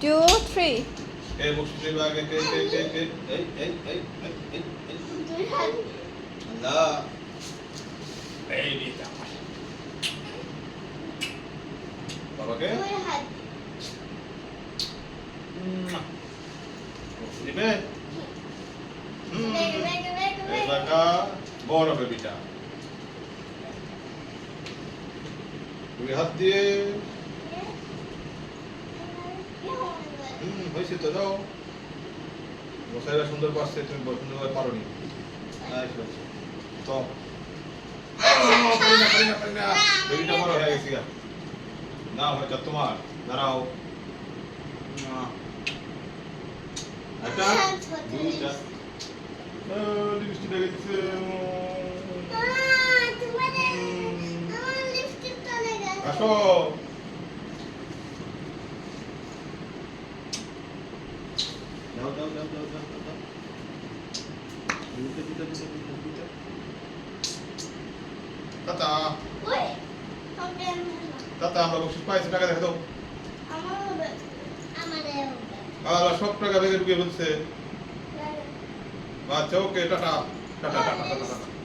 two, three. কে বকশিস দেবে আগে কে কে কে কে এই এই এই এই এই এই দুই হাত আল্লাহ এই দিটা বাবাকে দুই হাত বকশিস দিবে হুম বেগে বেগে বেগে এই বেগে টাকা বড় বেবিটা দুই হাত দিয়ে হুম হয়েছে তো যাও। মশাইরা সুন্দর পারছে তুমি সুন্দরভাবে পারো নি তো হয়ে গা। না হয়টা তোমার। দাঁড়াও। একটা। দুইটা লিপস্টিক আসো। যাও যাও যাও যাও যাও যাও, যাও দুইটা দুইটা দুইটা দুইটা দুইটা তাতা তাতা আমরা বকশিস পাইছি টাকা দেখে দেখো আল্লাহ সব টাকা ভেঙে ঢুকে ফেলছে। আচ্ছা okay tata. Tata tata tata tata.